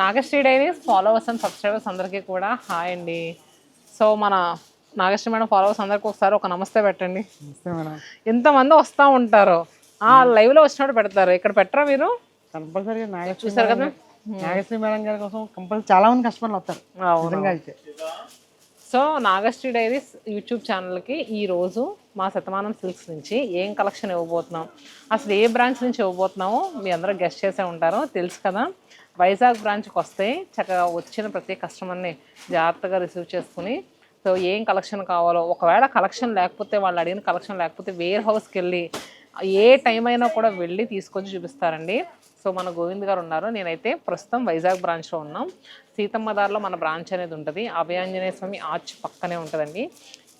Nagasri diaries followers and subscribers అందరికీ కూడా hi అండి. సో మన నాగశ్రీ మేడం ఫాలోవర్స్ అందరికీ ఒకసారి ఒక నమస్తే పెట్టండి. ఇంతమంది వస్తూ ఉంటారు? ఆ లైవ్లో వచ్చినప్పుడు పెడతారు. ఇక్కడ పెట్టరా మీరు? కంపల్సరీగా నాగశ్రీ చూసారు కదా? నాగశ్రీ మేడం గారి కోసం కంపల్సరీ చాలా మంది కస్టమర్లు వస్తారు. అయితే. సో నాగశ్రీ డైరీస్ యూట్యూబ్ ఛానల్కి ఈరోజు మా శతమానం సిల్క్స్ నుంచి ఏం కలెక్షన్ ఇవ్వబోతున్నాం? అసలు ఏ బ్రాంచ్ నుంచి ఇవ్వబోతున్నామో మీ అందరూ గెస్ట్ చేసే ఉంటారో. తెలుసు కదా? వైజాగ్ బ్రాంచ్కి వస్తే చక్కగా వచ్చిన ప్రతి కస్టమర్ని జాగ్రత్తగా రిసీవ్ చేసుకుని సో ఏం కలెక్షన్ కావాలో ఒకవేళ కలెక్షన్ లేకపోతే వాళ్ళు అడిగిన కలెక్షన్ లేకపోతే వేర్ హౌస్కి వెళ్ళి ఏ టైం అయినా కూడా వెళ్ళి తీసుకొచ్చి చూపిస్తారండి. సో మన గోవింద్ గారు ఉన్నారు. నేనైతే ప్రస్తుతం వైజాగ్ బ్రాంచ్లో ఉన్నాం. సీతమ్మదారిలో మన బ్రాంచ్ అనేది ఉంటుంది. అభయాంజనేయ స్వామి ఆర్చ్ పక్కనే ఉంటుందండి.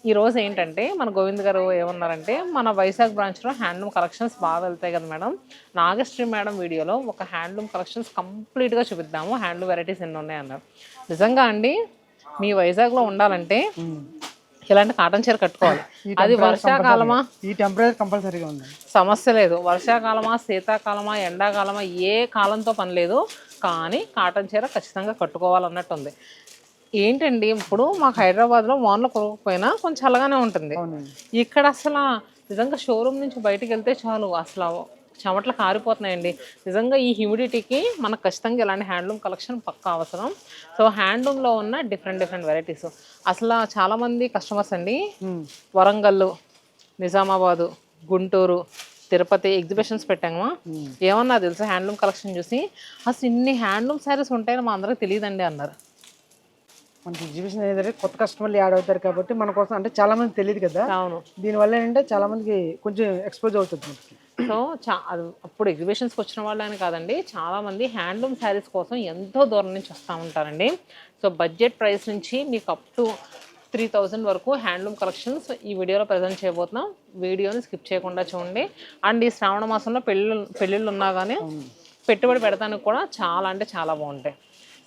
ఈ రోజు ఏంటంటే మన గోవింద్ గారు ఏమన్నారంటే మన వైజాగ్ బ్రాంచ్లో హ్యాండ్లూమ్ కలెక్షన్స్ బాగా వెళ్తాయి కదా మేడం. నాగశ్రీ మేడం వీడియోలో ఒక హ్యాండ్లూమ్ కలెక్షన్స్ కంప్లీట్గా చూపిద్దాము. హ్యాండ్లూమ్ వెరైటీస్ ఎన్ని ఉన్నాయి అన్నారు. నిజంగా అండి మీ వైజాగ్లో ఉండాలంటే ఇలాంటి కాటన్ చీర కట్టుకోవాలి. అది వర్షాకాలమా? ఈ టెంపరేచర్ కంపల్సరీగా ఉంది. సమస్య లేదు. వర్షాకాలమా శీతాకాలమా ఎండాకాలమా ఏ కాలంతో పని లేదు. కానీ కాటన్ చీర ఖచ్చితంగా కట్టుకోవాలన్నట్టు ఉంది ఏంటండి ఇప్పుడు మాకు హైదరాబాద్లో వానలు కురవకపోయినా కొంచెం చల్లగానే ఉంటుంది. ఇక్కడ అసలు నిజంగా షోరూమ్ నుంచి బయటికి వెళ్తే చాలు అసలు చెమటలు కారిపోతున్నాయండి. నిజంగా ఈ హ్యూమిడిటీకి మనకు ఖచ్చితంగా ఇలాంటి హ్యాండ్లూమ్ కలెక్షన్ పక్కా అవసరం. సో హ్యాండ్లూమ్లో ఉన్న డిఫరెంట్ డిఫరెంట్ వెరైటీస్. అసలు చాలామంది కస్టమర్స్ అండి. వరంగల్ నిజామాబాదు గుంటూరు తిరుపతి ఎగ్జిబిషన్స్ పెట్టామా? ఏమన్నా తెలుసా హ్యాండ్లూమ్ కలెక్షన్ చూసి? అసలు ఇన్ని హ్యాండ్లూమ్ శారీస్ ఉంటాయని మా అందరికి తెలియదండి అన్నారు. మనకి ఎగ్జిబిషన్ ఏదంటే కొత్త కస్టమర్లు యాడ్ అవుతారు కాబట్టి మన కోసం అంటే చాలా మంది తెలియదు కదా. అవును. దీనివల్ల ఏంటంటే చాలా మందికి కొంచెం ఎక్స్పోజ్ అవుతుంది మనకి. సో చా అది అప్పుడు ఎగ్జిబిషన్స్కి వచ్చిన వాళ్ళని కాదండి చాలామంది హ్యాండ్లూమ్ శారీస్ కోసం ఎంతో దూరం నుంచి వస్తూ ఉంటారండి. సో బడ్జెట్ ప్రైస్ నుంచి మీకు అప్ టు త్రీ థౌజండ్ వరకు హ్యాండ్లూమ్ కలెక్షన్స్ ఈ వీడియోలో ప్రజెంట్ చేయబోతున్నాం. వీడియోని స్కిప్ చేయకుండా చూడండి. అండ్ ఈ శ్రావణ మాసంలో పెళ్ళిళ్ళు పెళ్ళిళ్ళు ఉన్నా కానీ పెట్టుబడి పెడతానికి కూడా చాలా అంటే చాలా బాగుంటాయి.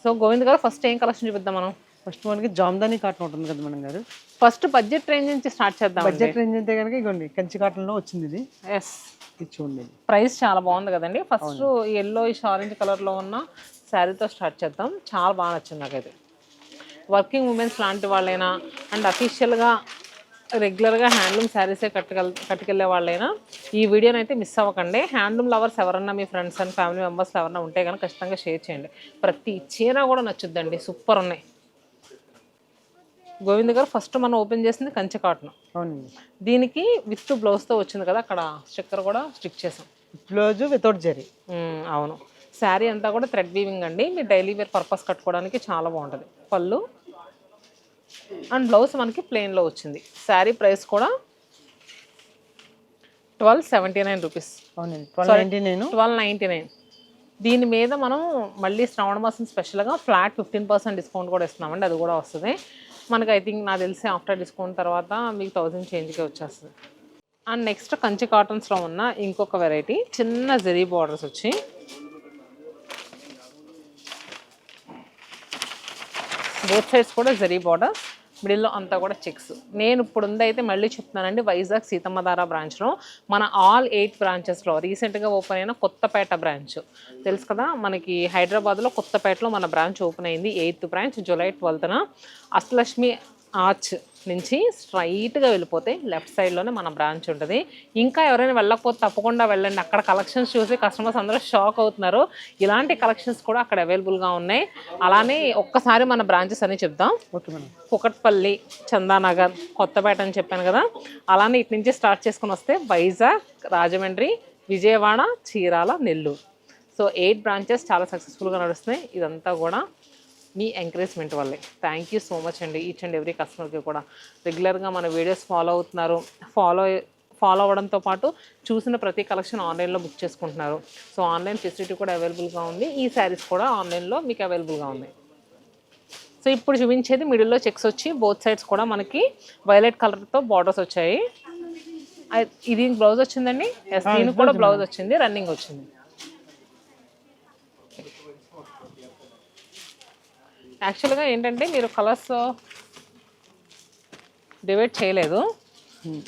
సో గోవింద్ గారు ఫస్ట్ ఏం కలెక్షన్ చూపిద్దాం మనం? ఫస్ట్ మనకి జామ్దాని కాటన్ ఉంటుంది కదా మేడం గారు? ఫస్ట్ బడ్జెట్ రేంజ్ నుంచి స్టార్ట్ చేద్దాం బడ్జెట్ రేంజ్ అయితే కనుక ఇగోండి కంచి కాటన్లో వచ్చింది ఇది. ఎస్ ఇది చూడండి. ప్రైస్ చాలా బాగుంది కదండి. ఫస్ట్ ఎల్లో ఇష్ ఆరెంజ్ కలర్లో ఉన్న శారీతో స్టార్ట్ చేద్దాం. చాలా బాగా నచ్చింది నాకైతే. వర్కింగ్ ఉమెన్స్ లాంటి వాళ్ళైనా అండ్ అఫీషియల్గా రెగ్యులర్గా హ్యాండ్లూమ్ శారీసే కట్టుకెళ్ కట్టుకెళ్ళే వాళ్ళైనా ఈ వీడియోని అయితే మిస్ అవ్వకండి. హ్యాండ్లూమ్ లవర్స్ ఎవరన్నా మీ ఫ్రెండ్స్ అండ్ ఫ్యామిలీ మెంబర్స్ ఎవరన్నా ఉంటే కనుక ఖచ్చితంగా షేర్ చేయండి. ప్రతి చీర కూడా నచ్చుద్దండి. సూపర్ ఉన్నాయి. గోవింద్ గారు ఫస్ట్ మనం ఓపెన్ చేసింది కంచె కాటన్. అవునండి. దీనికి విత్ బ్లౌజ్తో వచ్చింది కదా అక్కడ స్టిక్కర్ కూడా స్టిక్ చేసాం. Blouse without zari. అవును. శారీ అంతా కూడా థ్రెడ్ వీవింగ్ అండి. మీ డైలీ వేర్ పర్పస్ కట్టుకోవడానికి చాలా బాగుంటుంది. పళ్ళు అండ్ బ్లౌజ్ మనకి ప్లెయిన్లో వచ్చింది. శారీ ప్రైస్ కూడా ట్వెల్వ్ సెవెంటీ నైన్ రూపీస్. అవునండి. ట్వెల్వ్ నైన్టీ నేను. Twelve ninety nine. దీని మీద మనం మళ్ళీ శ్రావణ మాసం స్పెషల్గా ఫ్లాట్ ఫిఫ్టీన్ పర్సెంట్ డిస్కౌంట్ కూడా ఇస్తున్నామండి. అది కూడా వస్తుంది. మనకి ఐ థింక్ నాకు తెలిసి ఆఫ్టర్ డిస్కౌంట్ తర్వాత మీకు థౌజండ్ చేంజ్కే వచ్చేస్తుంది. అండ్ నెక్స్ట్ కంచి కాటన్స్లో ఉన్న ఇంకొక వెరైటీ చిన్న జెరీ బార్డర్స్ వచ్చి. బోత్ సైడ్స్ కూడా జెరీ బార్డర్స్. మిడిల్లో అంతా కూడా చెక్స్. నేను ఇప్పుడు ఉందైతే మళ్ళీ చెప్తున్నానండి వైజాగ్ సీతమ్మధార బ్రాంచ్లో మన ఆల్ ఎయిట్ బ్రాంచెస్లో రీసెంట్గా ఓపెన్ అయిన కొత్తపేట బ్రాంచ్ తెలుసు కదా? మనకి హైదరాబాద్లో కొత్తపేటలో మన బ్రాంచ్ ఓపెన్ అయింది ఎయిత్ బ్రాంచ్ జూలై ట్వెల్త్న. అష్టలక్ష్మి ఆర్చ్ నుంచి స్ట్రైట్గా వెళ్ళిపోతే లెఫ్ట్ సైడ్లోనే మన బ్రాంచ్ ఉంటుంది. ఇంకా ఎవరైనా వెళ్ళకపోతే తప్పకుండా వెళ్ళండి. అక్కడ కలెక్షన్స్ చూసి కస్టమర్స్ అందరూ షాక్ అవుతున్నారు. ఇలాంటి కలెక్షన్స్ కూడా అక్కడ అవైలబుల్గా ఉన్నాయి. అలానే ఒక్కసారి మన బ్రాంచెస్ అని చెప్దాం. Okay madam. కుకట్పల్లి చందానగర్ కొత్తపేట అని చెప్పాను కదా. అలానే ఇటు నుంచి స్టార్ట్ చేసుకుని వస్తే Vizag Rajahmundry Vijayawada Chirala Nellore. So eight branches చాలా సక్సెస్ఫుల్గా నడుస్తున్నాయి. ఇదంతా కూడా మీ ఎంకరేజ్మెంట్ వల్లే. థ్యాంక్ యూ సో మచ్ అండి. ఈచ్ అండ్ ఎవ్రీ కస్టమర్కి కూడా. రెగ్యులర్గా మన వీడియోస్ ఫాలో అవుతున్నారు. ఫాలో ఫాలో అవ్వడంతో పాటు చూసిన ప్రతి కలెక్షన్ ఆన్లైన్లో బుక్ చేసుకుంటున్నారు. సో ఆన్లైన్ ఫెసిలిటీ కూడా అవైలబుల్గా ఉంది. ఈ శారీస్ కూడా ఆన్లైన్లో మీకు అవైలబుల్గా ఉన్నాయి. సో ఇప్పుడు చూపించేది మిడిల్లో చెక్స్ వచ్చి బోత్ సైడ్స్ కూడా మనకి వైలెట్ కలర్తో బార్డర్స్ వచ్చాయి. ఇది బ్లౌజ్ వచ్చిందండి? ఎస్ దీనికి కూడా బ్లౌజ్ వచ్చింది. రన్నింగ్ వచ్చింది. యాక్చువల్గా ఏంటంటే మీరు కలర్స్ డివైడ్ చేయలేదు.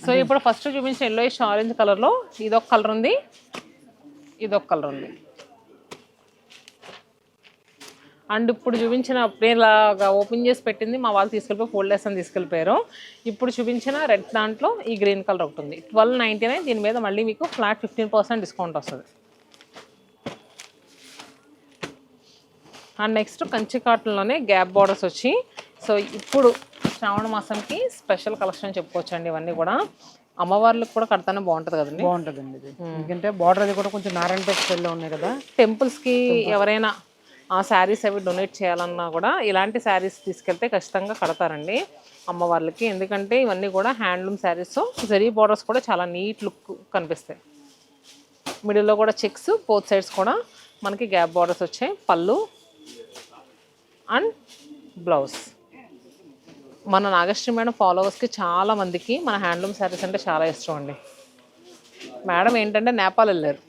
సో ఇప్పుడు ఫస్ట్ చూపించిన ఎల్లోయిష్ ఆరెంజ్ కలర్లో ఇదొక కలర్ ఉంది. ఇదొక కలర్ ఉంది. అండ్ ఇప్పుడు చూపించిన ఇలాగా ఓపెన్ చేసి పెట్టింది మా వాళ్ళు తీసుకెళ్ళిపోయి ఫోల్డర్స్ అని తీసుకెళ్ళిపోయారు. ఇప్పుడు చూపించిన రెడ్ దాంట్లో ఈ గ్రీన్ కలర్ ఒకటి ఉంది. ట్వెల్వ్ నైంటీ నైన్ దీని మీద మళ్ళీ మీకు ఫ్లాట్ ఫిఫ్టీన్ పర్సెంట్ డిస్కౌంట్ వస్తుంది. అండ్ నెక్స్ట్ కంచి కాటన్లోనే గ్యాప్ బార్డర్స్ వచ్చి సో ఇప్పుడు శ్రావణ మాసంకి స్పెషల్ కలెక్షన్ చెప్పుకోవచ్చండి ఇవన్నీ కూడా. అమ్మవార్లకు కూడా కడతానే బాగుంటుంది కదండి? బాగుంటుందండి ఇది. ఎందుకంటే బార్డర్ అది కూడా కొంచెం నారాయణ టెక్స్ స్టైల్లో ఉన్నాయి కదా. టెంపుల్స్కి ఎవరైనా ఆ శారీస్ అవి డొనేట్ చేయాలన్నా కూడా ఇలాంటి శారీస్ తీసుకెళ్తే ఖచ్చితంగా కడతారండి అమ్మవార్లకి. ఎందుకంటే ఇవన్నీ కూడా హ్యాండ్లూమ్ శారీస్ జరీ బార్డర్స్ కూడా చాలా నీట్ లుక్ కనిపిస్తాయి. మిడిల్లో కూడా చెక్స్ బోత్ సైడ్స్ కూడా మనకి గ్యాప్ బార్డర్స్ వచ్చాయి. పళ్ళు అండ్ బ్లౌజ్. మన నాగశ్రీ మేడం ఫాలోవర్స్కి చాలా మందికి మన హ్యాండ్లూమ్ శారీస్ అంటే చాలా ఇష్టం అండి. మేడం ఏంటంటే నేపాల్ వెళ్ళారు.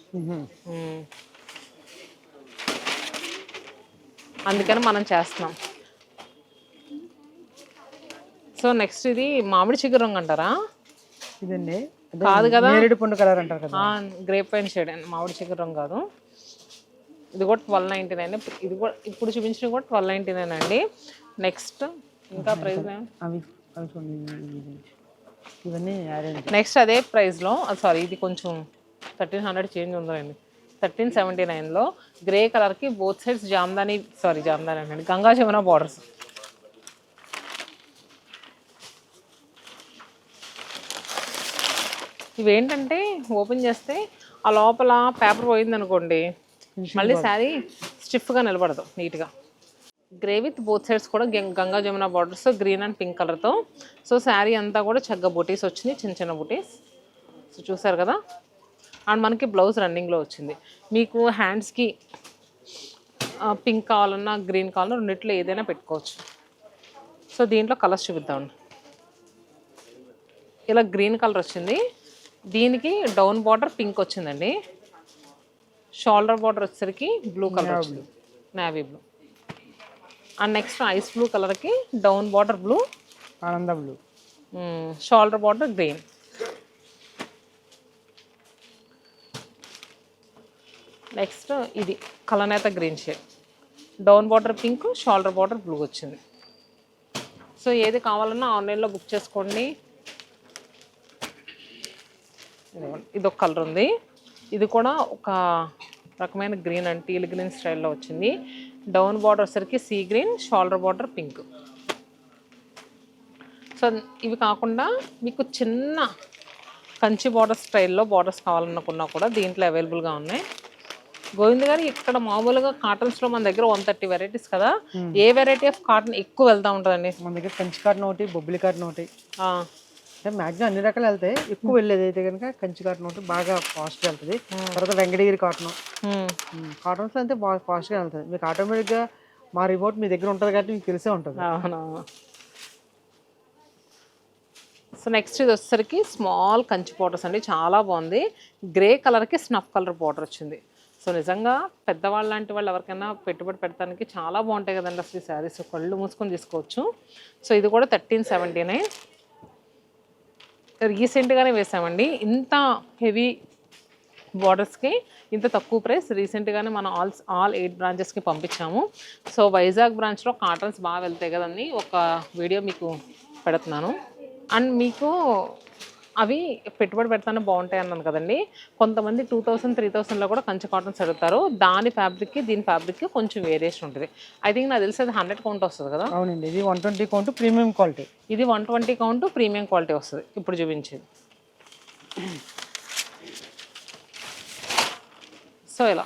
అందుకని మనం చేస్తున్నాం. సో నెక్స్ట్ ఇది మామిడి చిగురు రంగు అంటారా? ఇదండి. కాదు కదా. నేరేడు పండు కలర్ అంటారు కదా. గ్రేప్ వైన్ షేడ్ అండి. మామిడి చిగురు రంగు కాదు. ఇది కూడా ట్వెల్వ్ నైంటీ నైన్. ఇది కూడా ఇప్పుడు చూపించినవి కూడా ట్వెల్వ్ నైంటీ నైన్ అండి. నెక్స్ట్ ఇంకా ప్రైస్ అవి ఇవన్నీ నెక్స్ట్ అదే ప్రైస్లో సారీ ఇది కొంచెం థర్టీన్ హండ్రెడ్ చేంజ్ ఉందండి థర్టీన్ సెవెంటీ నైన్లో గ్రే కలర్కి both sides Jamdani sorry Jamdani అండి గంగా జమున బార్డర్స్ ఇవేంటంటే ఓపెన్ చేస్తే ఆ లోపల పేపర్ పోయింది అనుకోండి మళ్ళీ శారీ స్టిఫ్గా నిలబడదు నీట్గా. గ్రే విత్ బోత్ సైడ్స్ కూడా Ganga Jamuna borders green and pink కలర్తో సో శారీ అంతా కూడా చక్కగా బుటీస్ వచ్చింది చిన్న చిన్న బుటీస్. సో చూసారు కదా? అండ్ మనకి బ్లౌజ్ రన్నింగ్లో వచ్చింది. మీకు హ్యాండ్స్కి పింక్ కావాలన్నా గ్రీన్ కావాలన్నా రెండిట్లో ఏదైనా పెట్టుకోవచ్చు. సో దీంట్లో కలర్స్ చూపిద్దాం ఇలా గ్రీన్ కలర్ వచ్చింది. దీనికి డౌన్ బార్డర్ పింక్ వచ్చిందండి. షోల్డర్ బార్డర్ వచ్చేసరికి బ్లూ కలర్ వచ్చింది. Navy blue and next ice blue కలర్కి డౌన్ బార్డర్ బ్లూ. ఆనంద blue. Shoulder border green. Next ఇది కలనేత green shade. Down border pink shoulder border blue వచ్చింది. So ఏది కావాలన్నా ఆన్లైన్లో బుక్ చేసుకోండి. ఇది ఒక కలర్ ఉంది. ఇది కూడా ఒక రకమైన గ్రీన్ అండ్ టీల్ గ్రీన్ స్టైల్లో వచ్చింది. డౌన్ బార్డర్ వచ్చరికి sea green shoulder border pink. So ఇవి కాకుండా మీకు చిన్న కంచి బార్డర్ స్టైల్లో బార్డర్స్ కావాలనుకున్నా కూడా దీంట్లో అవైలబుల్గా ఉన్నాయి. గోవింద్ గారు ఇక్కడ మామూలుగా కాటన్స్లో మన దగ్గర వన్ థర్టీ వెరైటీస్ కదా. ఏ వెరైటీ ఆఫ్ కాటన్ ఎక్కువ వెళ్తూ ఉంటుందండి? మన దగ్గర కంచి కాటన్ ఒకటి బొబ్బిలి కాటన్ ఒకటి. అంటే మ్యాక్సిమం అన్ని రకాలు వెళ్తాయి. ఎక్కువ వెళ్ళేది అయితే కనుక కంచి కాటన్ ఒకటి బాగా ఫాస్ట్గా వెళ్తుంది. తర్వాత వెంకటగిరి కాటన్. కాటన్స్ అయితే బాగా ఫాస్ట్గా వెళ్తుంది. మీకు ఆటోమేటిక్గా మా రిమోట్ మీ దగ్గర ఉంటుంది కాబట్టి మీకు తెలిసే ఉంటుంది. సో నెక్స్ట్ ఇది వచ్చేసరికి స్మాల్ కంచి బార్డర్స్ అండి. చాలా బాగుంది. గ్రే కలర్కి స్నఫ్ కలర్ బార్డర్ వచ్చింది. సో నిజంగా పెద్దవాళ్ళు లాంటి వాళ్ళు ఎవరికైనా పెట్టుబడి పెట్టడానికి చాలా బాగుంటాయి కదండి అసలు ఈ శారీస్. కళ్ళు మూసుకొని తీసుకోవచ్చు. సో ఇది కూడా థర్టీన్ సెవెంటీ నైన్ రీసెంట్గానే వేసామండి. ఇంత హెవీ బార్డర్స్కి ఇంత తక్కువ ప్రైస్ రీసెంట్గానే మనం ఆల్ ఆల్ ఎయిట్ బ్రాంచెస్కి పంపించాము. సో వైజాగ్ బ్రాంచ్లో కాటన్స్ బాగా వెళ్తాయి కదండి. ఒక వీడియో మీకు పెడుతున్నాను. అండ్ మీకు అవి పెట్టుబడి పెడతానే బాగుంటాయి అన్నాను కదండి. కొంతమంది టూ థౌసండ్ త్రీ థౌసండ్లో కూడా కంచి కాటన్స్ అడుగుతారు. దాని ఫ్యాబ్రిక్కి దీని ఫ్యాబ్రిక్కి కొంచెం వేరియేషన్ ఉంటుంది. ఐ థింక్ నాకు తెలిసి అది హండ్రెడ్ కౌంట్ వస్తుంది కదా. అవునండి ఇది one twenty count premium quality ఇది one twenty count premium quality వస్తుంది. ఇప్పుడు చూపించేది. సో ఇలా.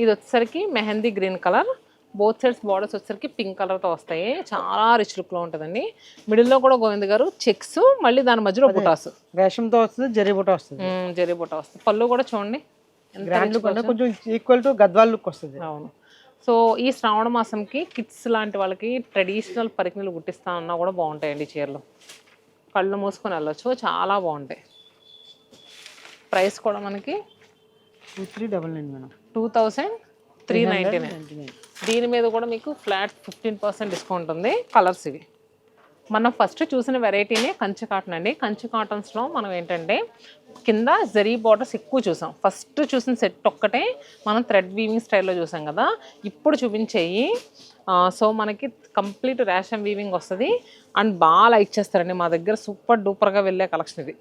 ఇది వచ్చేసరికి mehndi green colour both sides borders వచ్చేసరికి పింక్ కలర్తో వస్తాయి. చాలా రిచ్ లుక్లో ఉంటుందండి. మిడిల్లో కూడా గోవింద్ గారు చెక్స్ మళ్ళీ దాని మధ్యలో బుటాస్. రేషంతో వస్తుంది జరీ బుట్ట వస్తుంది. జరీ బుటా వస్తుంది. పళ్ళు కూడా చూడండి. ఎంత గ్రాండ్ లుక్ అంటే కొంచెం ఈక్వల్ టు గద్వాల్ లుక్ వస్తుంది. అవును. సో ఈ శ్రావణ మాసంకి కిడ్స్ లాంటి వాళ్ళకి ట్రెడిషనల్ పరికిణలు గుట్టిస్తా అన్నా కూడా బాగుంటాయండి చీరలు. కళ్ళు మూసుకొని వెళ్ళొచ్చు. చాలా బాగుంటాయి. ప్రైస్ కూడా మనకి two three double nine madam. Two thousand three ninety nine. దీని మీద కూడా మీకు ఫ్లాట్ ఫిఫ్టీన్ పర్సెంట్ డిస్కౌంట్ ఉంది కలర్స్ ఇవి. మనం ఫస్ట్ చూసిన వెరైటీనే కంచి కాటన్ అండి. కంచి కాటన్స్లో మనం ఏంటంటే కింద జరీ బార్డర్స్ ఎక్కువ చూసాం. ఫస్ట్ చూసిన సెట్ ఒక్కటే మనం థ్రెడ్ వీవింగ్ స్టైల్లో చూసాం కదా. ఇప్పుడు చూపించేయి. సో మనకి కంప్లీట్ ర్యాషన్ వీవింగ్ వస్తుంది. అండ్ బాగా లైక్ చేస్తారండి. మా దగ్గర సూపర్ డూపర్గా వెళ్ళే కలెక్షన్ ఇది.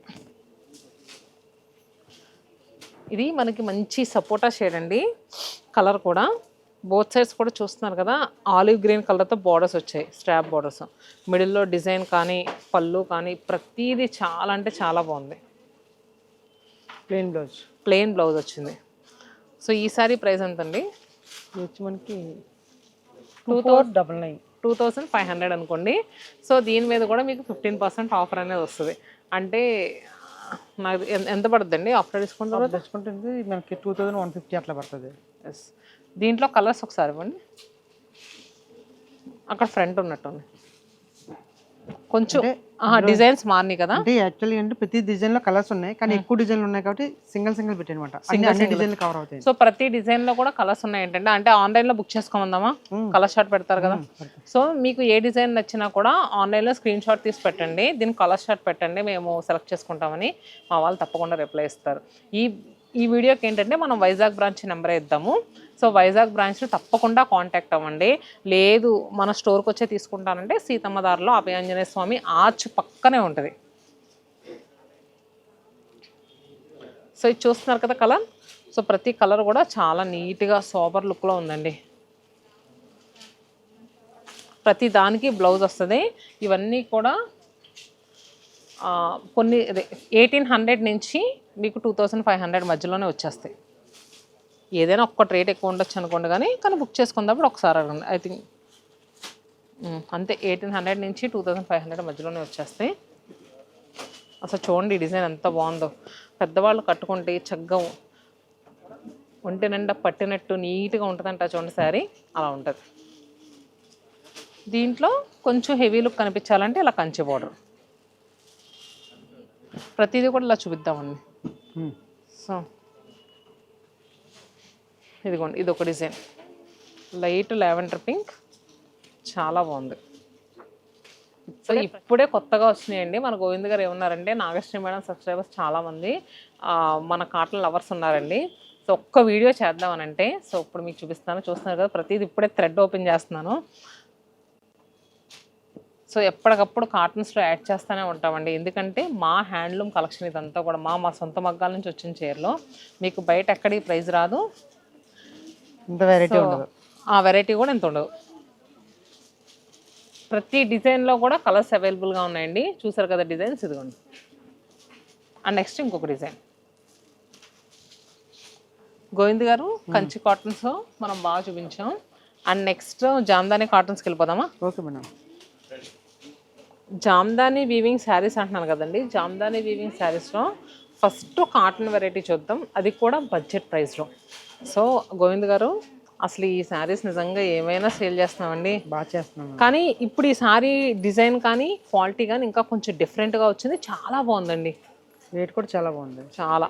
ఇది మనకి మంచి సపోటా షేడ్ అండి. కలర్ కూడా. బోత్ సైడ్స్ కూడా చూస్తున్నారు కదా ఆలివ్ గ్రీన్ కలర్తో బార్డర్స్ వచ్చాయి స్ట్రాప్ బార్డర్స్ మిడిల్లో డిజైన్ కానీ పళ్ళు కానీ ప్రతిదీ చాలా అంటే చాలా బాగుంది. ప్లెయిన్ బ్లౌజ్ ప్లెయిన్ బ్లౌజ్ వచ్చింది. సో ఈ సారీ ప్రైస్ ఎంత అండి వచ్చి మనకి two four double nine two thousand five hundred అనుకోండి. సో దీని మీద కూడా మీకు ఫిఫ్టీన్ పర్సెంట్ ఆఫర్ అనేది వస్తుంది. అంటే నాకు ఎంత పడుతుందండి ఆఫ్టర్ డిస్కౌంట్ డిస్కౌంట్ మనకి టూ థౌజండ్ వన్ ఫిఫ్టీ అట్లా పడుతుంది. ఎస్ దీంట్లో కలర్స్ ఒకసారి ఇవ్వండి. అక్కడ ఫ్రంట్ ఉన్నట్టుంది. కొంచెం డిజైన్స్ మారినాయి కదా? అంటే యాక్చువల్లీ అంటే ప్రతి డిజైన్లో కలర్స్ ఉన్నాయి కానీ ఎక్కువ డిజైన్లు ఉన్నాయి కాబట్టి సింగిల్ సింగిల్ పెట్టనమాట అన్ని డిజైన్లు కవర్ అవుతాయి. సో ప్రతి డిజైన్లో కూడా కలర్స్ ఉన్నాయి ఏంటంటే అంటే ఆన్లైన్లో బుక్ చేసుకోమందామా కలర్ షార్ట్ పెడతారు కదా? సో మీకు ఏ డిజైన్ నచ్చినా కూడా ఆన్లైన్లో స్క్రీన్ షాట్ తీసి పెట్టండి. దీనికి కలర్ షార్ట్ పెట్టండి. మేము సెలెక్ట్ చేసుకుంటామని మా వాళ్ళు తప్పకుండా రిప్లై ఇస్తారు. ఈ ఈ వీడియోకి ఏంటంటే మనం వైజాగ్ బ్రాంచ్ నెంబర్ ఇద్దాము సో వైజాగ్ బ్రాంచ్ని తప్పకుండా కాంటాక్ట్ అవ్వండి. లేదు మన స్టోర్కి వచ్చే తీసుకుంటానంటే సీతమ్మదారిలో అభయాంజనేయ స్వామి ఆర్చ్ పక్కనే ఉంటుంది. సో ఇది చూస్తున్నారు కదా కలర్? సో ప్రతి కలర్ కూడా చాలా నీట్గా సోబర్ లుక్లో ఉందండి. ప్రతి దానికి బ్లౌజ్ వస్తుంది. ఇవన్నీ కూడా కొన్ని ఎయిటీన్ హండ్రెడ్ నుంచి మీకు టూ థౌజండ్ ఫైవ్ హండ్రెడ్ మధ్యలోనే వచ్చేస్తాయి. ఏదైనా ఒక్కటి రేట్ ఎక్కువ ఉండొచ్చు అనుకోండి కానీ కానీ బుక్ చేసుకున్నప్పుడు ఒకసారి అడగండి. ఐ థింక్ అంతే ఎయిటీన్ హండ్రెడ్ నుంచి టూ థౌజండ్ ఫైవ్ హండ్రెడ్ మధ్యలోనే వచ్చేస్తాయి. అసలు చూడండి ఈ డిజైన్ ఎంత బాగుందో. పెద్దవాళ్ళు కట్టుకుంటే చక్కగా ఒంటి నిండా పట్టినట్టు నీట్గా ఉంటుందంట చూడండి శారీ. అలా ఉంటుంది. దీంట్లో కొంచెం హెవీ లుక్ కనిపించాలంటే ఇలా కంచి బార్డర్. ప్రతిదీ కూడా ఇలా చూపిద్దామండి. సో ఇదిగోండి ఇది ఒక డిజైన్. Light lavender pink. చాలా బాగుంది. సో ఇప్పుడే కొత్తగా వచ్చినాయండి. మన గోవింద్ గారు ఏమన్నారంటే నాగశ్రీ మేడం సబ్స్క్రైబర్స్ చాలామంది ఆ, మన కాటన్ లవర్స్ ఉన్నారండి. సో ఒక్క వీడియో చేద్దామనంటే సో ఇప్పుడు మీకు చూపిస్తాను. చూస్తున్నారు కదా ప్రతిదీ ఇప్పుడే థ్రెడ్ ఓపెన్ చేస్తున్నాను. సో ఎప్పటికప్పుడు కార్టన్స్లో యాడ్ చేస్తూనే ఉంటామండి. ఎందుకంటే మా హ్యాండ్లూమ్ కలెక్షన్ ఇదంతా కూడా మా మా సొంత మగ్గాల నుంచి వచ్చిన చీరలో. మీకు బయట ఎక్కడి ప్రైస్ రాదు. ఇంత వెరైటీ ఉండదు. ఆ వెరైటీ కూడా ఎంత ఉండదు. ప్రతి డిజైన్లో కూడా కలర్స్ అవైలబుల్గా ఉన్నాయండి. చూసారు కదా డిజైన్స్? ఇదిగోండి. అండ్ నెక్స్ట్ ఇంకొక డిజైన్. గోవింద్ గారు కంచి కాటన్స్ మనం బాగా చూపించాం. అండ్ నెక్స్ట్ జామ్దాని కాటన్స్కి వెళ్ళిపోదామా? Okay madam. Jamdani weaving sarees అంటున్నాను కదండి. జామ్దాని వీవింగ్ శారీస్లో ఫస్ట్ కాటన్ వెరైటీ చూద్దాం. అది కూడా బడ్జెట్ ప్రైస్లో సో గోవింద్ గారు అసలు ఈ శారీస్ నిజంగా ఏమైనా సేల్ చేస్తున్నామండి? బాగా చేస్తున్నాం కానీ ఇప్పుడు ఈ శారీ డిజైన్ కానీ క్వాలిటీ కానీ ఇంకా కొంచెం డిఫరెంట్గా వచ్చింది. చాలా బాగుందండి. రేట్ కూడా చాలా బాగుంది. చాలా.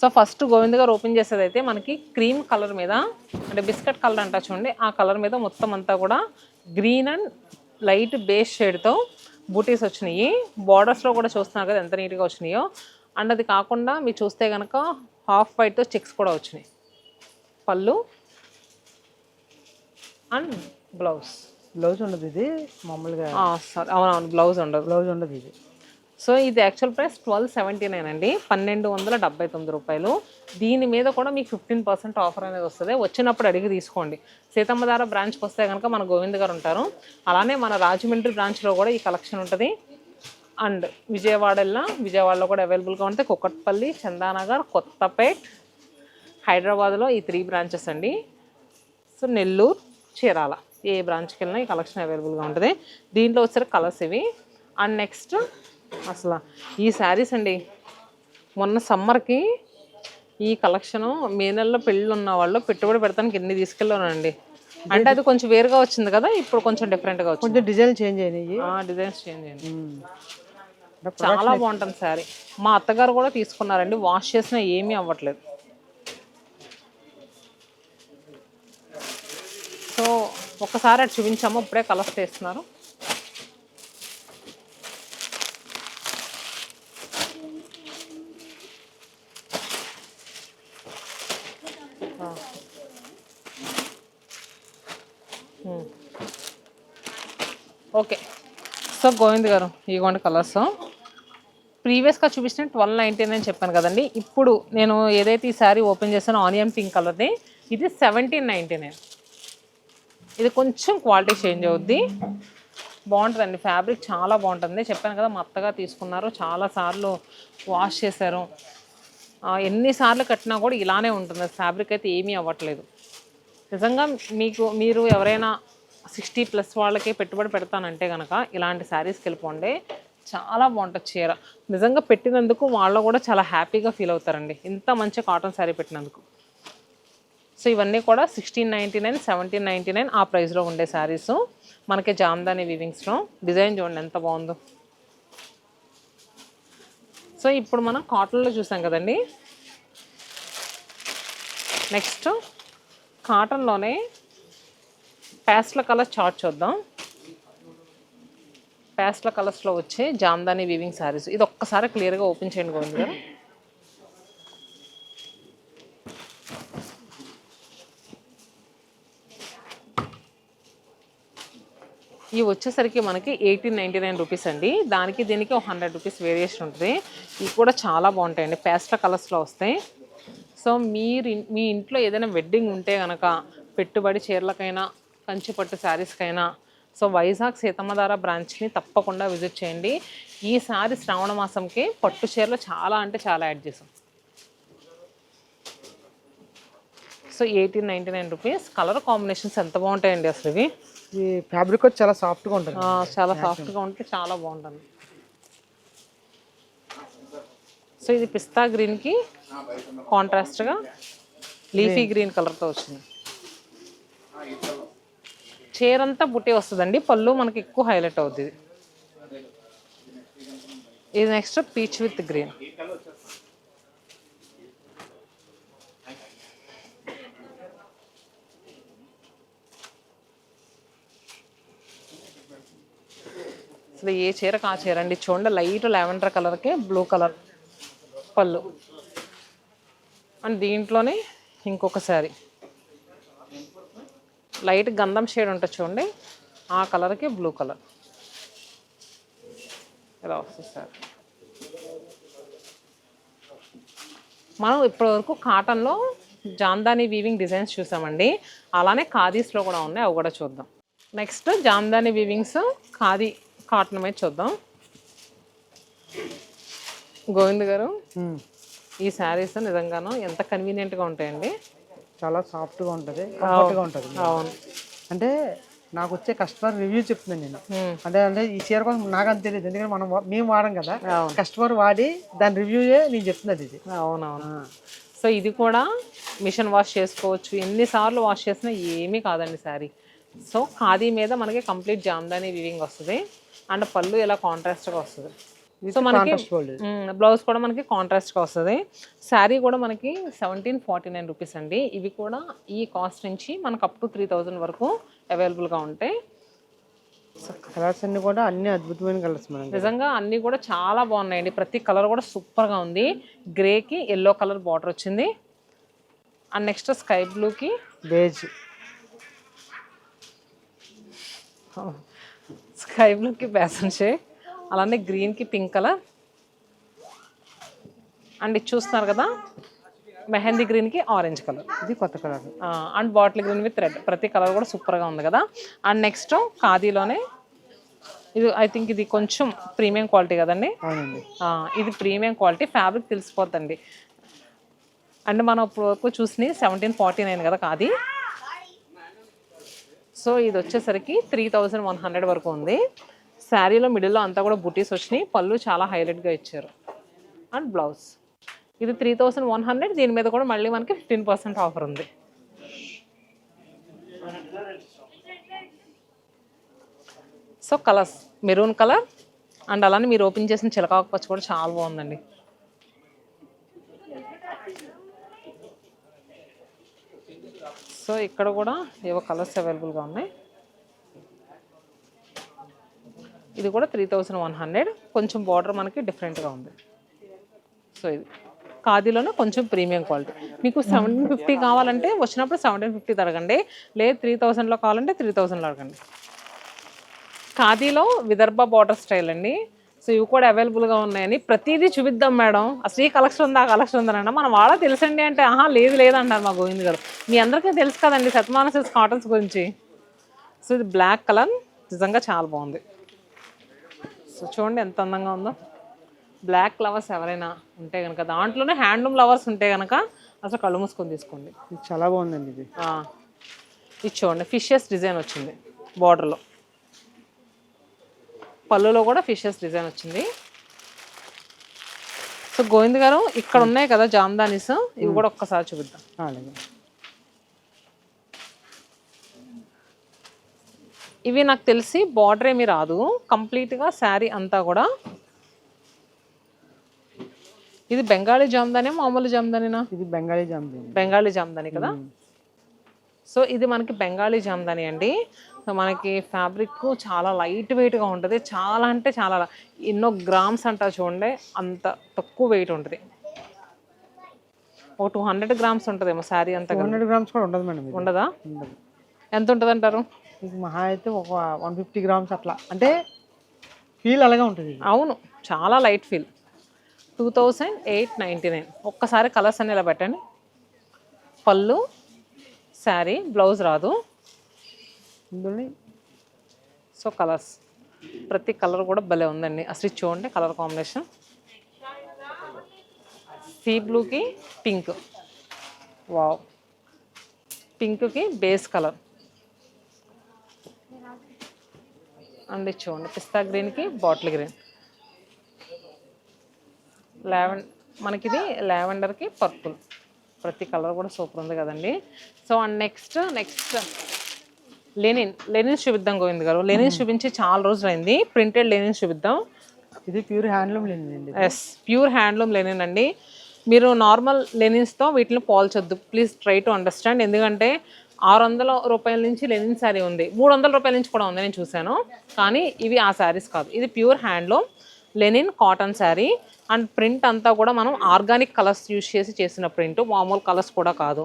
సో ఫస్ట్ గోవింద్ గారు ఓపెన్ చేసేది అయితే మనకి క్రీమ్ కలర్ మీద అంటే బిస్కెట్ కలర్ అంటా చూడండి ఆ కలర్ మీద మొత్తం అంతా కూడా గ్రీన్ అండ్ లైట్ బేస్ షేడ్తో బూటీస్ వచ్చినాయి. బార్డర్స్లో కూడా చూస్తున్నారు కదా ఎంత నీట్గా వచ్చినాయో. అండ్ అది కాకుండా మీరు చూస్తే కనుక హాఫ్ వైట్తో చెక్స్ కూడా వచ్చినాయి. పళ్ళు అండ్ బ్లౌజ్ బ్లౌజ్ ఉండదు ఇది మామూలుగా. సారీ అవునవును బ్లౌజ్ ఉండదు. బ్లౌజ్ ఉండదు ఇది. సో ఇది actual price twelve seventy nine అండి. పన్నెండు వందల డెబ్బై తొమ్మిది రూపాయలు. దీని మీద కూడా మీకు ఫిఫ్టీన్ పర్సెంట్ ఆఫర్ అనేది వస్తుంది. వచ్చినప్పుడు అడిగి తీసుకోండి. సీతమ్మధార బ్రాంచ్కి వస్తే కనుక మన గోవింద్ గారు ఉంటారు. అలానే మన రాజమండ్రి బ్రాంచ్లో కూడా ఈ కలెక్షన్ ఉంటుంది. అండ్ విజయవాడ వెళ్ళినా విజయవాడలో కూడా అవైలబుల్గా ఉంటాయి కుక్కట్పల్లి చందానగర్ కొత్తపేట్ హైదరాబాద్లో ఈ త్రీ బ్రాంచెస్ అండి. సో నెల్లూరు చీరాల ఏ బ్రాంచ్కి వెళ్ళినా ఈ కలెక్షన్ అవైలబుల్గా ఉంటుంది. దీంట్లో వచ్చారు కలర్స్ ఇవి. అండ్ నెక్స్ట్ అసలు. ఈ శారీస్ అండి మొన్న సమ్మర్కి ఈ కలెక్షను మే నెలలో పెళ్ళి ఉన్న వాళ్ళు పెట్టుబడి పెడతానికి ఎన్ని తీసుకెళ్ళానండి అంటే అది కొంచెం వేరుగా వచ్చింది కదా ఇప్పుడు కొంచెం డిఫరెంట్గా వచ్చింది. కొంచెం డిజైన్ చేంజ్ అయినాయి. డిజైన్స్ చేంజ్ అయింది. చాలా బాగుంటుంది శారీ. మా అత్తగారు కూడా తీసుకున్నారండి వాష్ చేసినా ఏమీ అవ్వట్లేదు. సో ఒకసారి అటు చూపించాము ఇప్పుడే కలర్స్ తీస్తున్నారు ఓకే సో గోవింద్ గారు ఇగోండి కలర్స్. ప్రీవియస్గా చూపించిన ట్వెల్వ్ నైంటీన్ నైన్ చెప్పాను కదండి. ఇప్పుడు నేను ఏదైతే ఈ శారీ ఓపెన్ చేశానో ఆనియన్ పింక్ కలర్ది ఇది సెవెంటీన్ నైంటీ నైన్ ఇది కొంచెం క్వాలిటీ చేంజ్ అవుద్ది. బాగుంటుందండి ఫ్యాబ్రిక్ చాలా బాగుంటుంది. చెప్పాను కదా మత్తగా తీసుకున్నారు చాలాసార్లు వాష్ చేశారు. ఎన్నిసార్లు కట్టినా కూడా ఇలానే ఉంటుంది. ఫ్యాబ్రిక్ అయితే ఏమీ అవ్వట్లేదు. నిజంగా మీకు మీరు ఎవరైనా సిక్స్టీ ప్లస్ వాళ్ళకే పెట్టుబడి పెడతానంటే కనుక ఇలాంటి శారీస్కి వెళ్ళిపోండి చాలా బాగుంటుంది చీర. నిజంగా పెట్టినందుకు వాళ్ళు కూడా చాలా హ్యాపీగా ఫీల్ అవుతారండి. ఇంత మంచి కాటన్ శారీ పెట్టినందుకు. సో ఇవన్నీ కూడా sixteen ninety nine seventeen ninety nine ఆ ప్రైస్లో ఉండే శారీస్. మనకి జామ్దాని వివింగ్స్లో. డిజైన్ చూడండి ఎంత బాగుందో. సో ఇప్పుడు మనం కాటన్లో చూసాం కదండి. నెక్స్ట్ కాటన్లోనే ప్యాస్ట్ల కలర్ చార్ట్ చూద్దాం. ప్యాస్ట్ల కలర్స్లో వచ్చే జామ్దాని వీవింగ్ శారీస్ ఇది ఒక్కసారి క్లియర్గా ఓపెన్ చేయండి గోవింద్ గారు. ఇవి వచ్చేసరికి మనకి ఎయిటీన్ నైంటీ నైన్ రూపీస్ అండి. దానికి దీనికి ఒక హండ్రెడ్ రూపీస్ వేరియేషన్ ఉంటుంది. ఇవి కూడా చాలా బాగుంటాయండి. పేస్ట్ల కలర్స్లో వస్తాయి. సో మీరు మీ ఇంట్లో ఏదైనా వెడ్డింగ్ ఉంటే కనుక పెట్టుబడి చీరలకైనా కంచిపట్టు శారీస్కైనా. సో వైజాగ్ సీతమ్మధార బ్రాంచ్ని తప్పకుండా విజిట్ చేయండి. ఈసారి శ్రావణ మాసంకి పట్టు చీరలు చాలా అంటే చాలా యాడ్ చేసాం. So eighteen ninety nine rupees. Colour combinations ఎంత బాగుంటాయండి అసలు ఇవి? ఈ ఫ్యాబ్రిక్ వచ్చి చాలా సాఫ్ట్గా ఉంటుంది. ఆ, చాలా సాఫ్ట్గా ఉంటే చాలా బాగుంటుంది. సో ఇది పిస్తా గ్రీన్కి కాంట్రాస్ట్గా లీఫీ గ్రీన్ కలర్తో వచ్చింది. చీర అంతా బుట్టి వస్తుందండి. పళ్ళు మనకి ఎక్కువ హైలైట్ అవుతుంది ఇది నెక్స్ట్ పీచ్ విత్ గ్రీన్ అసలు ఏ చీరకు ఆ చీర అండి. చూడండి లైట్ లెవెండర్ కలర్కి బ్లూ కలర్ పళ్ళు. అండ్ దీంట్లోనే ఇంకొక శారీ. లైట్ గంధం షేడ్ ఉంటుంది చూడండి. ఆ కలర్కి బ్లూ కలర్ ఇలా వస్తుంది సార్. మనం ఇప్పటివరకు కాటన్లో జామ్దాని వీవింగ్ డిజైన్స్ చూసామండి. అలానే ఖాదీస్లో కూడా ఉన్నాయి. అవి కూడా చూద్దాం. Next Jamdani weavings khadi cotton మీద చూద్దాం. గోవింద్ గారు. ఈ శారీస్ నిజంగాను ఎంత కన్వీనియంట్గా ఉంటాయండి. చాలా సాఫ్ట్గా ఉంటుంది కంఫర్ట్గా ఉంటుంది. అవును. అంటే నాకు వచ్చే కస్టమర్ రివ్యూ చెప్తున్నాను నేను. Hmm. అంటే అంటే ఈ చీర కోసం నాకు అంత తెలియదు. ఎందుకంటే మనం మేము వాడం కదా. కస్టమర్ వాడి దాని రివ్యూయే నేను చెప్తున్నది ఇది అవునవును. సో ఇది కూడా మిషన్ వాష్ చేసుకోవచ్చు. ఎన్నిసార్లు వాష్ చేసినా ఏమీ కాదండి శారీ. సో ఖాదీ మీద మనకి కంప్లీట్ జామ్దాని వివింగ్ వస్తుంది. అండ్ పళ్ళు ఇలా కాంట్రాస్ట్గా వస్తుంది. సో మనకి బ్లౌజ్ కూడా మనకి కాంట్రాస్ట్గా వస్తుంది. శారీ కూడా మనకి సెవెంటీన్ ఫార్టీ నైన్ రూపీస్ అండి. ఇవి కూడా ఈ కాస్ట్ నుంచి మనకు అప్ టు త్రీ థౌజండ్ వరకు అవైలబుల్గా ఉంటాయి. కలర్స్ అన్ని కూడా అన్ని అద్భుతమైన కలర్స్ మనం నిజంగా అన్నీ కూడా చాలా బాగున్నాయండి. ప్రతి కలర్ కూడా సూపర్గా ఉంది. గ్రేకి ఎల్లో కలర్ బార్డర్ వచ్చింది. అండ్ నెక్స్ట్ స్కై బ్లూకి బేజ్ స్కై బ్లూకి బ్యాసన్ షేడ్ అలానే గ్రీన్కి పింక్ కలర్ అండ్ ఇది చూస్తున్నారు కదా మెహందీ గ్రీన్కి ఆరెంజ్ కలర్ ఇది కొత్త colour and bottle green with red ప్రతి కలర్ కూడా సూపర్గా ఉంది కదా. అండ్ నెక్స్ట్ ఖాదీలోనే ఇది ఐ థింక్ ఇది కొంచెం ప్రీమియం క్వాలిటీ కదండి? ఇది ప్రీమియం క్వాలిటీ ఫ్యాబ్రిక్ తెలిసిపోద్దండి. అంటే మనం ఇప్పుడు వరకు చూసి సెవెంటీన్ ఫార్టీ నైన్ కదా కాది సో ఇది వచ్చేసరికి త్రీ థౌజండ్ వన్ హండ్రెడ్ వరకు ఉంది. శారీలో మిడిల్లో అంతా కూడా బుటీస్ వచ్చినాయి. పళ్ళు చాలా హైలైట్గా ఇచ్చారు. And blouse. ఇది త్రీ థౌసండ్ వన్ హండ్రెడ్ దీని మీద కూడా మళ్ళీ మనకి ఫిఫ్టీన్ పర్సెంట్ ఆఫర్ ఉంది. So colours maroon colour and అలానే మీరు ఓపెన్ చేసిన చిలకాకు పచ్చి కూడా చాలా బాగుందండి. సో ఇక్కడ కూడా ఏవో కలర్స్ అవైలబుల్గా ఉన్నాయి. ఇది కూడా త్రీ థౌజండ్ వన్ హండ్రెడ్. కొంచెం బార్డర్ మనకి డిఫరెంట్గా ఉంది. సో ఇది ఖాదీలోనే కొంచెం ప్రీమియం క్వాలిటీ మీకు సెవెంటీన్ ఫిఫ్టీ కావాలంటే వచ్చినప్పుడు సెవెంటీన్ ఫిఫ్టీ అడగండి లేదు త్రీ థౌజండ్లో కావాలంటే త్రీ థౌజండ్లో అడగండి. ఖాదీలో విదర్భ బార్డర్ స్టైల్ అండి. సో ఇవి కూడా అవైలబుల్గా ఉన్నాయని ప్రతిదీ చూపిద్దాం మేడం. అసలు ఈ కలెక్షన్ ఉందా ఆ కలెక్షన్ ఉందనండి మనం వాళ్ళ తెలుసండి అంటే ఆహా లేదు లేదంటారు మా గోవింద్ గారు. మీ అందరికీ తెలుసు కదండి సత్యమాన సిల్క్స్ కాటన్స్ గురించి. సో ఇది బ్లాక్ కలర్ నిజంగా చాలా బాగుంది. సో చూడండి ఎంత అందంగా ఉందో. బ్లాక్ లవర్స్ ఎవరైనా ఉంటే కనుక దాంట్లోనే హ్యాండ్లూమ్ లవర్స్ ఉంటే కనుక అసలు కళ్ళు మూసుకొని తీసుకోండి. ఇది చాలా బాగుందండి ఇది. ఇది చూడండి ఫిషెస్ డిజైన్ వచ్చింది బార్డర్లో పళ్ళులో కూడా ఫిషెస్ డిజైన్ వచ్చింది. సో గోవింద్ గారు ఇక్కడ ఉన్నాయి కదా జామ్దానీస్ ఇవి కూడా ఒక్కసారి చూపిద్దాం ఆ, అలాగే ఇవి నాకు తెలిసి బార్డర్ ఏమి రాదు. కంప్లీట్గా శారీ అంతా కూడా. ఇది బెంగాలీ జామ్దాని మామూలు జామ్దానినా? ఇది బెంగాలీ జాంబీ బెంగాలీ జామ్దాని కదా? సో ఇది మనకి బెంగాలీ జామ్దాని అండి. సో మనకి ఫ్యాబ్రిక్ చాలా లైట్ వెయిట్గా ఉంటుంది. చాలా అంటే చాలా ఎన్నో గ్రామ్స్ అంటా చూడండి. అంత తక్కువ వెయిట్ ఉంటుంది. ఒక టూ హండ్రెడ్ గ్రామ్స్ ఉంటుందేమో శారీ అంతా. హండ్రెడ్ గ్రామ్స్ కూడా ఉండదు మేడం ఉండదు? ఎంత ఉంటుంది అంటారు ఇది మహా అయితే ఒక వన్ ఫిఫ్టీ గ్రామ్స్ అట్లా. అంటే ఫీల్ అలాగే ఉంటుంది. అవును చాలా light feel two thousand eight ninety nine ఒక్కసారి కలర్స్ అని ఇలా పెట్టండి. పళ్ళు శారీ బ్లౌజ్ రాదు. సో కలర్స్ ప్రతి కలర్ కూడా భలే ఉందండి. అసలు చూడండి కలర్ కాంబినేషన్ సీ బ్లూకి పింక్ వావ్ పింక్కి బేస్ కలర్ అండ్ చూడండి. పిస్తా గ్రీన్కి బాటిల్ గ్రీన్. లావెండ్ మనకి ఇది లావెండర్కి పర్పుల్. ప్రతి కలర్ కూడా సూపర్ ఉంది కదండి. So and next next linen. Linen చూపిద్దాం గోవింద్ గారు. లెనిన్ చూపించి చాలా రోజులు అయింది ప్రింటెడ్ లెనిన్ చూపిద్దాం. ఇది ప్యూర్ హ్యాండ్లూమ్ లేనిదండి ఎస్ ప్యూర్ హ్యాండ్లూమ్ లెనిన్ అండి. మీరు నార్మల్ లెనిన్స్తో వీటిని పోల్చొద్దు. Please try to understand. ఎందుకంటే ఆరు వందల రూపాయల నుంచి లెనిన్ శారీ ఉంది. మూడు వందల రూపాయల నుంచి కూడా ఉంది నేను చూశాను. కానీ ఇవి ఆ శారీస్ కాదు. ఇది pure handloom linen cotton saree. And print అంతా కూడా మనం ఆర్గానిక్ కలర్స్ యూజ్ చేసి చేసిన ప్రింట్. మామూలు కలర్స్ కూడా కాదు.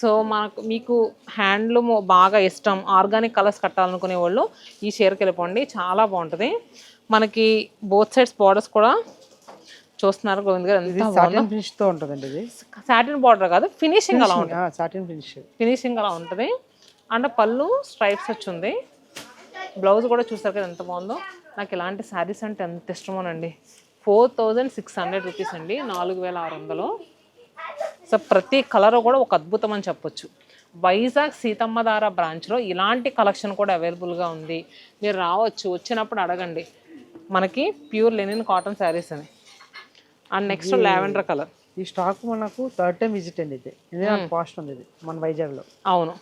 సో మనకు మీకు హ్యాండ్లూమ్ బాగా ఇష్టం ఆర్గానిక్ కలర్స్ కట్టాలనుకునే వాళ్ళు ఈ షేర్కి వెళ్ళిపోండి. చాలా బాగుంటుంది. మనకి బోత్ సైడ్స్ బార్డర్స్ కూడా చూస్తున్నారు గోవింద్ గారు ఎంత సాటిన్ ఫినిష్తో ఉంటుందండి ఇది. సాటిన్ బార్డర్ కాదు ఫినిషింగ్ అలా ఉంటుంది. సాటిన్ ఫినిష్ ఫినిషింగ్ అలా ఉంటుంది. అండ్ పళ్ళు స్ట్రైప్స్ వచ్చింది. బ్లౌజ్ కూడా చూసారు కదా ఎంత బాగుందో. నాకు ఇలాంటి శారీస్ అంటే ఎంత ఇష్టమోనండి. Four thousand six hundred rupees అండి నాలుగు వేల ఆరు వందలు. సో ప్రతి కలర్ కూడా ఒక అద్భుతం అని చెప్పొచ్చు. వైజాగ్ సీతమ్మధార బ్రాంచ్లో ఇలాంటి కలెక్షన్ కూడా అవైలబుల్గా ఉంది. మీరు రావచ్చు వచ్చినప్పుడు అడగండి. మనకి ప్యూర్ లెనిన్ కాటన్ శారీస్ అని. అండ్ నెక్స్ట్ లావెండర్ కలర్ ఈ స్టాక్ మనకు థర్డ్ టైం విజిట్ అండి ఇది. ఇది నాకు కాస్ట్ ఉంది ఇది మన వైజాగ్లో. అవును.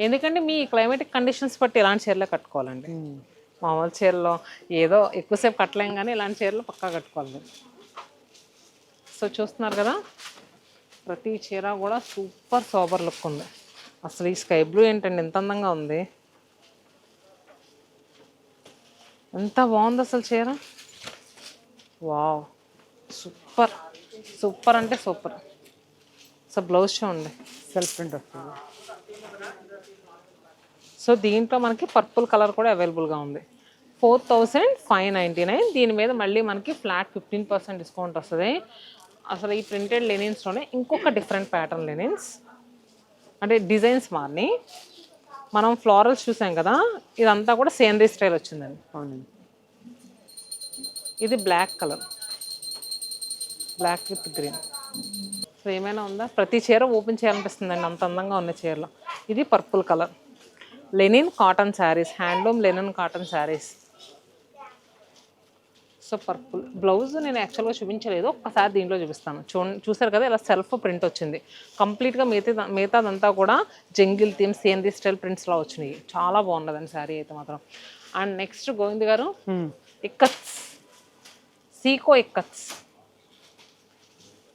ఎందుకంటే మీ క్లైమేటిక్ కండిషన్స్ బట్టి ఇలాంటి చీరలే కట్టుకోవాలండి. మామూలు చీరలో ఏదో ఎక్కువసేపు కట్టలేం కానీ ఇలాంటి చీరలు పక్కా కట్టుకోవాలి. సో చూస్తున్నారు కదా ప్రతి చీర కూడా సూపర్ సోబర్ లుక్ ఉంది. అసలు ఈ స్కై బ్లూ ఏంటండి ఎంత అందంగా ఉంది. ఎంత బాగుంది అసలు చీర. వావ్. సూపర్. సూపర్ అంటే సూపర్. సో బ్లౌజ్ చూడండి. సెల్ఫ్ ప్రింట్ వస్తుంది. సో దీంట్లో మనకి పర్పుల్ కలర్ కూడా అవైలబుల్గా ఉంది. Four thousand five ninety nine దీని మీద మళ్ళీ మనకి ఫ్లాట్ ఫిఫ్టీన్ పర్సెంట్ డిస్కౌంట్ వస్తుంది. అసలు ఈ ప్రింటెడ్ లెనిన్స్లోనే ఇంకొక డిఫరెంట్ ప్యాటర్న్ లెనిన్స్ అంటే డిజైన్స్ మారినాయి. మనం ఫ్లోరల్స్ చూసాం కదా ఇదంతా కూడా సేనరీ స్టైల్ వచ్చిందండి. అవునండి. ఇది black colour black with green so ఏమైనా ఉందా? ప్రతి చీర ఓపెన్ చేయాలనిపిస్తుందండి. అంత అందంగా ఉన్న చీరలో. ఇది purple colour linen cotton sarees handloom linen cotton sarees so purple blouse నేను యాక్చువల్గా చూపించలేదు. ఒక్కసారి దీంట్లో చూపిస్తాను. చూ చూసారు కదా? ఇలా సెల్ఫ్ ప్రింట్ వచ్చింది. కంప్లీట్గా మిగతా మిగతాదంతా కూడా జంగిల్ థీమ్ సేంద్రీ స్టైల్ ప్రింట్స్లో వచ్చినాయి. చాలా బాగున్నదండి శారీ అయితే మాత్రం. అండ్ నెక్స్ట్ గోవింద్ గారు ఇక్కత్స్ సీకో ఇక్కత్స్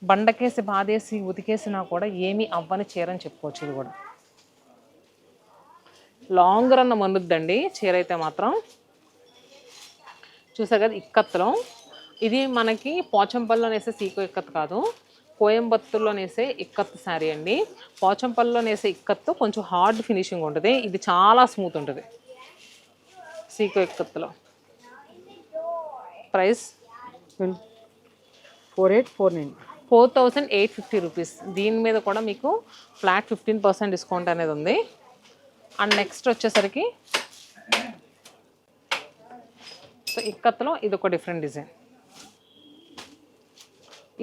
బండకేసి బాధేసి ఉతికేసినా కూడా ఏమీ అవ్వని చీర అని చెప్పుకోవచ్చు ఇది కూడా. లాంగ్ రన్ మనుద్దండి చీర అయితే మాత్రం చూసారు కదా ఇక్కత్తులో. ఇది మనకి పోచంపల్లిలో నేసే సీకో ఇక్కత్ కాదు. కోయంబత్తూర్లో నేసే ఇక్కత్ శారీ అండి. పోచంపల్లిలో నేసే ఇక్కత్తు కొంచెం హార్డ్ ఫినిషింగ్ ఉంటుంది. ఇది చాలా స్మూత్ ఉంటుంది. సీకో ఇక్కత్తులో. Price? Four eight four nine. Four thousand eight fifty rupees. దీని మీద కూడా మీకు ఫ్లాట్ ఫిఫ్టీన్ పర్సెంట్ డిస్కౌంట్ అనేది ఉంది. అండ్ నెక్స్ట్ వచ్చేసరికి సో ఇక్కత్తులో ఇది ఒక డిఫరెంట్ డిజైన్.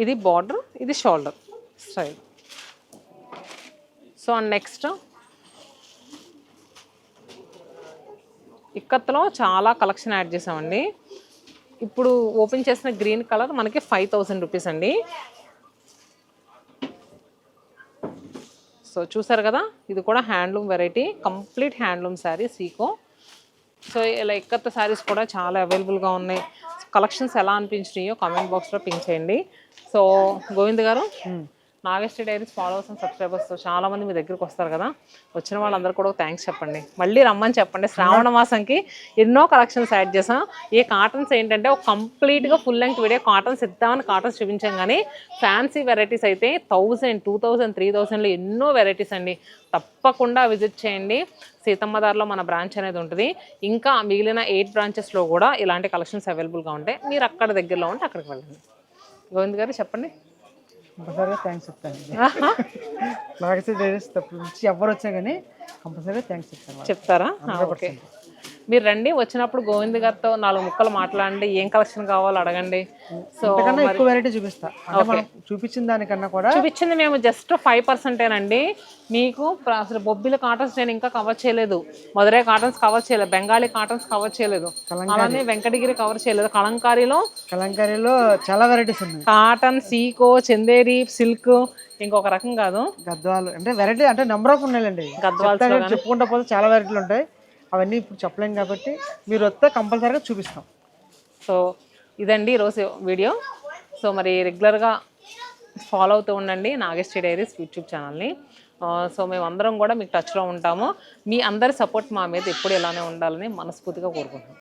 ఇది బార్డర్ ఇది shoulder style. So and next ఇక్కత్తులో చాలా కలెక్షన్ యాడ్ చేసామండి. ఇప్పుడు ఓపెన్ చేసిన గ్రీన్ కలర్ మనకి ఫైవ్ థౌసండ్ రూపీస్ అండి. సో చూసారు కదా? ఇది కూడా handloom variety. Complete handloom sari Seeko. So ఇలా ఇక్కత్త శారీస్ కూడా చాలా అవైలబుల్గా ఉన్నాయి. కలెక్షన్స్ ఎలా అనిపించినాయో కామెంట్ బాక్స్లో పింక్ చేయండి so Govind garu Nageswari diaries followers and subscribers చాలా మంది మీ దగ్గరికి వస్తారు కదా. వచ్చిన వాళ్ళందరూ కూడా థ్యాంక్స్ చెప్పండి. మళ్ళీ రమ్మని చెప్పండి. శ్రావణ మాసంకి ఎన్నో కలెక్షన్స్ యాడ్ చేసాం ఈ కాటన్స్ ఏంటంటే ఒక కంప్లీట్గా ఫుల్ లెంగ్త్ వీడియో కాటన్స్ ఇద్దామని కాటన్స్ చూపించాం కానీ ఫ్యాన్సీ వెరైటీస్ అయితే థౌజండ్ టూ థౌజండ్ త్రీ థౌజండ్లో ఎన్నో వెరైటీస్ అండి. తప్పకుండా విజిట్ చేయండి. సీతమ్మదారిలో మన బ్రాంచ్ అనేది ఉంటుంది. ఇంకా మిగిలిన ఎయిట్ బ్రాంచెస్లో కూడా ఇలాంటి కలెక్షన్స్ అవైలబుల్గా ఉంటాయి మీరు అక్కడ దగ్గరలో ఉంటే అక్కడికి వెళ్ళండి. గోవింద్ గారు చెప్పండి. కంపల్సరీగా థ్యాంక్స్ చెప్తాను. నాగశ్రీ డైరీస్ తప్పు నుంచి ఎవరు వచ్చా కానీ కంపల్సరీగా థ్యాంక్స్ చెప్తాను చెప్తారా? ఓకే. మీరు రండి వచ్చినప్పుడు గోవింద్ గారితో నాలుగు ముక్కలు మాట్లాడండి ఏం కలెక్షన్ కావాలో అడగండి. సో ఎక్కువ వెరైటీ చూపిస్తా. చూపించిన దానికన్నా కూడా చూపించింది మేము జస్ట్ ఫైవ్ పర్సెంటేనండి మీకు అసలు బొబ్బిల కాటన్స్ నేను ఇంకా కవర్ చేయలేదు. మధురై కాటన్స్ కవర్ చేయలేదు బెంగాలీ కాటన్స్ కవర్ చేయలేదు. అలానే వెంకటగిరి కవర్ చేయలేదు. కలంకారీలో కలంకారీలో చాలా వెరైటీస్ ఉన్నాయి. కాటన్ సీకో చందేరి సిల్క్ ఇంకొక రకం కాదు. గద్వాలు. అంటే వెరైటీ అంటే నెంబర్ ఆఫ్ ఉన్నాయండి కానీ చెప్పుకుంటా పోతే చాలా వెరైటీలు ఉంటాయి. అవన్నీ ఇప్పుడు చెప్పలేం కాబట్టి మీరు వస్తే కంపల్సరీగా చూపిస్తాం. సో ఇదండి ఈరోజు వీడియో. సో మరి రెగ్యులర్గా ఫాలో అవుతూ ఉండండి నాగేశ్వరి డైరీస్ యూట్యూబ్ ఛానల్ని. సో మేమందరం కూడా మీకు టచ్లో ఉంటాము. మీ అందరి సపోర్ట్ మా మీద ఎప్పుడు ఇలానే ఉండాలని మనస్ఫూర్తిగా కోరుకుంటున్నాం.